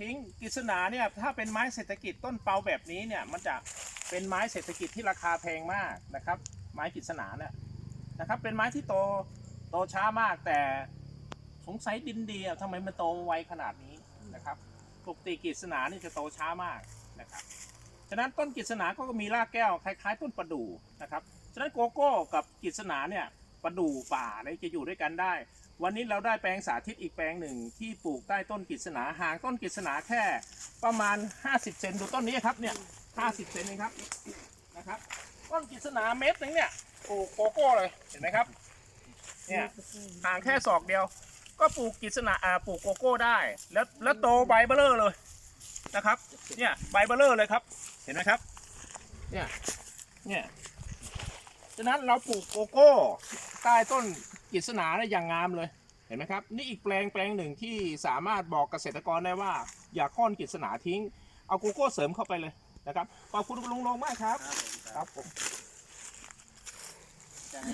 ทิ้งกิษณาเนี่ยถ้าเป็นไม้เศรษฐกิจต้นเปาแบบนี้เนี่ยมันจะเป็นไม้เศรษฐกิจที่ราคาแพงมากนะครับ ไม้กิษณาเนี่ยนะครับเป็นไม้ที่โตโตช้ามากแต่สงสัยดินดีอะทำไมมันโตไวขนาดนี้นะครับปกติกิษณานี่จะโตช้ามากนะครับฉะนั้นต้นกิษณาก็มีรากแก้วคล้าย ๆ ต้นประดู่นะครับฉะนั้นโกโก้กับกิษณาเนี่ย ประดู่ป่าเนี่ยจะอยู่ด้วยกันได้ วันนี้เราได้แปลงสาธิตอีกแปลงหนึ่งที่ปลูกใต้ต้นกฤษณาห่างต้นกฤษณาแค่ประมาณ 50 เซนดูต้นนี้ครับเนี่ย50 เซนเองครับนะครับต้นกฤษณาเม็ดหนึงเนี่ยปลูกโกโก้เลยเห็นไหมครับเนี่ยห่างแค่ศอกเดียว ก็ปลูกกฤษณาอ่าปลูกโกโก้ได้ แล้วแล้วโตใบเบลเลอร์เลยนะครับเนี่ยใบเบลเลอร์เลยครับเห็นไหมครับเนี่ยเนี่ย ฉะนั้นเราปลูกโกโก้ใต้ต้นกฤษณาได้อย่างงามเลยเห็นไหมครับ นี่อีกแปลงแปลงหนึ่งที่สามารถบอกเกษตรกรได้ว่า อย่าค้อนกฤษณาทิ้ง เอาโกโก้เสริมเข้าไปเลยนะครับขอบคุณคุณลุงลงมากครับครับผม